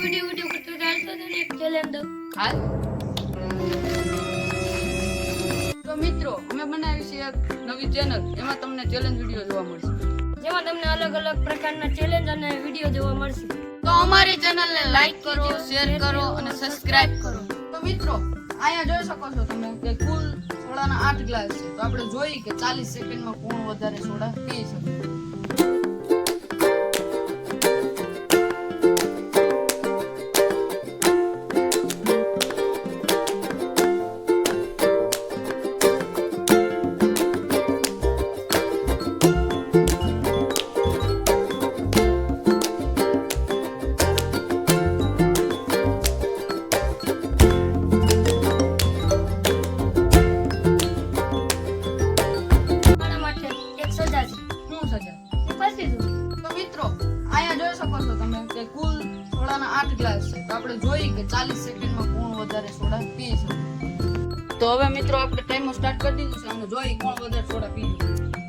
Video video કરતો ચાલતો હતો ને એક ચેલેન્જ દો હાલ. તો મિત્રો અમે બનાવી છે એક નવી ચેનલ એમાં તમને ચેલેન્જ વીડિયો જોવા મળશે. જેમાં તમને અલગ અલગ પ્રકારના ચેલેન્જ અને વીડિયો જોવા મળશે. તો અમારી ચેનલને લાઈક કરો શેર કરો અને સબસ્ક્રાઇબ કરો. તો મિત્રો અહીંયા જોઈ શકો છો તમે કે કુલ સોડાના આઠ ગ્લાસ છે. તો આપણે જોઈએ કે ચાલીસ સેકન્ડમાં કોણ વધારે સોડા પી શકે તો મિત્રો, અહીંયા જોઈ શકો છો તમે કુલ સોડાના આઠ ગ્લાસ છે. જોઈએ કે ચાલીસ સેકન્ડમાં કોણ વધારે સોડા પી તો હવે મિત્રો, આપણે ટાઈમર સ્ટાર્ટ કરી દીધું છે અને જોઈ કોણ વધારે સોડા પી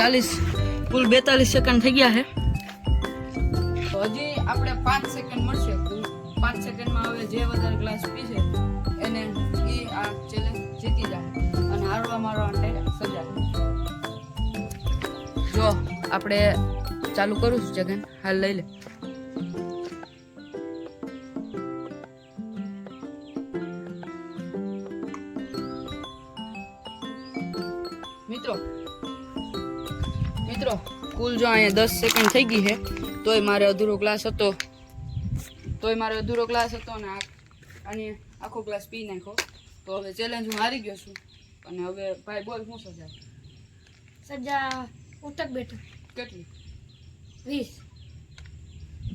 ચાલીસ, કુલ બેતાલીસ સેકન્ડ થઈ ગયા છે. હજી આપણે પાંચ સેકન્ડ મળશે. પાંચ સેકન્ડમાં હવે જે વધારે ગ્લાસ પીશે એને એ આ ચેલેન્જ જીતી જાય. અને હારવા મારવા માટે સજા. જો, આપણે ચાલુ કરું છું જગન. હાલ લઈ લે. મિત્રો મિત્રો કુલ જો અહીંયા દસ સેકન્ડ થઈ ગઈ છે તોય મારે અધૂરો ગ્લાસ હતો. તોય મારે અધૂરો ગ્લાસ હતો ને આ અને આખો ગ્લાસ પી નાખ્યો. તો હવે ચેલેન્જ હું હારી ગયો છું. અને હવે ભાઈ બોલ શું સજા સજા ઉઠક બેઠક કેટલી? વીસ.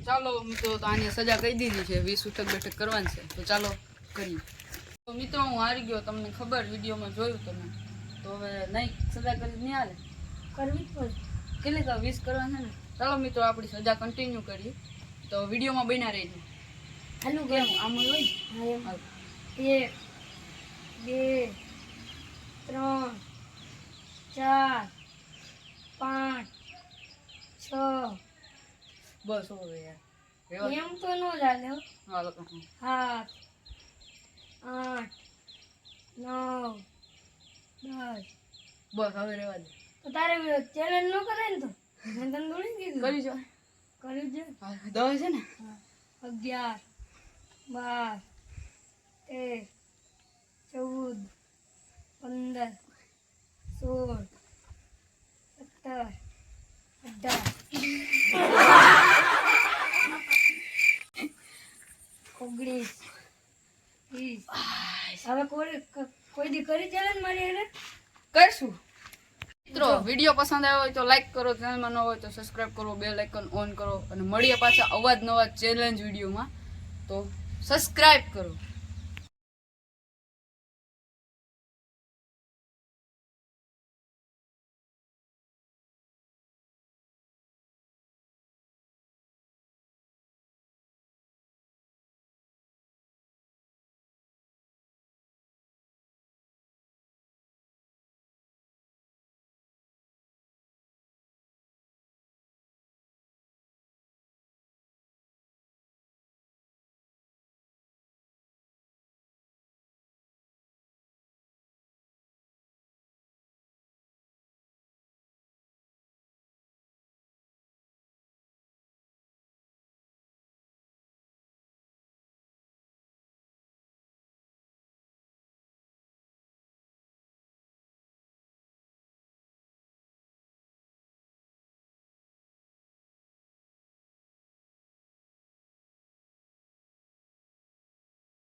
ચાલો મિત્રો તો આને સજા કહી દીધી છે. વીસ ઉઠક બેઠક કરવાની છે. તો ચાલો કરીએ. તો મિત્રો હું હારી ગયો. તમને ખબર વિડીયોમાં જોયું તમે. તો હવે નહીં સજા કરી નહીં હાલે? કરવી જ પડે કેટલી તો વીસ કરવાના છે ને ચાલો મિત્રો આપણી સજા કન્ટિન્યુ કરીએ. તો વિડીયોમાં બન્યા રહીજો. હાલું કેમ? આમ હોય. એક બે ત્રણ ચાર પાંચ છ. બસ હવે યાર. એમ તો ન ચાલે સાત આઠ નવ દસ. બસ હવે રહેવા દે. તારે ચેલેન્જ ન કરાય ને તો? મેં તને થોડી કીધું. કરી જો. કર્યું છે હા, દવા છે ને? અગિયાર બાર તેર ચૌદ પંદર સોળ સત્તર અઢાર. ઓગણીસ વીસ. હવે કોઈ કોઈ દી કરી ચેલેન્જ મારી એને કરશું. મિત્રો, વીડિયો પસંદ આવ્યો હોય તો લાઈક કરો, ચેનલમાં ન હોય તો સબસ્ક્રાઇબ કરો બેલ આઇકન ઓન કરો અને મળીએ પાછા અવાજ નવા ચેલેન્જ વિડીયોમાં. તો સબસ્ક્રાઇબ કરો.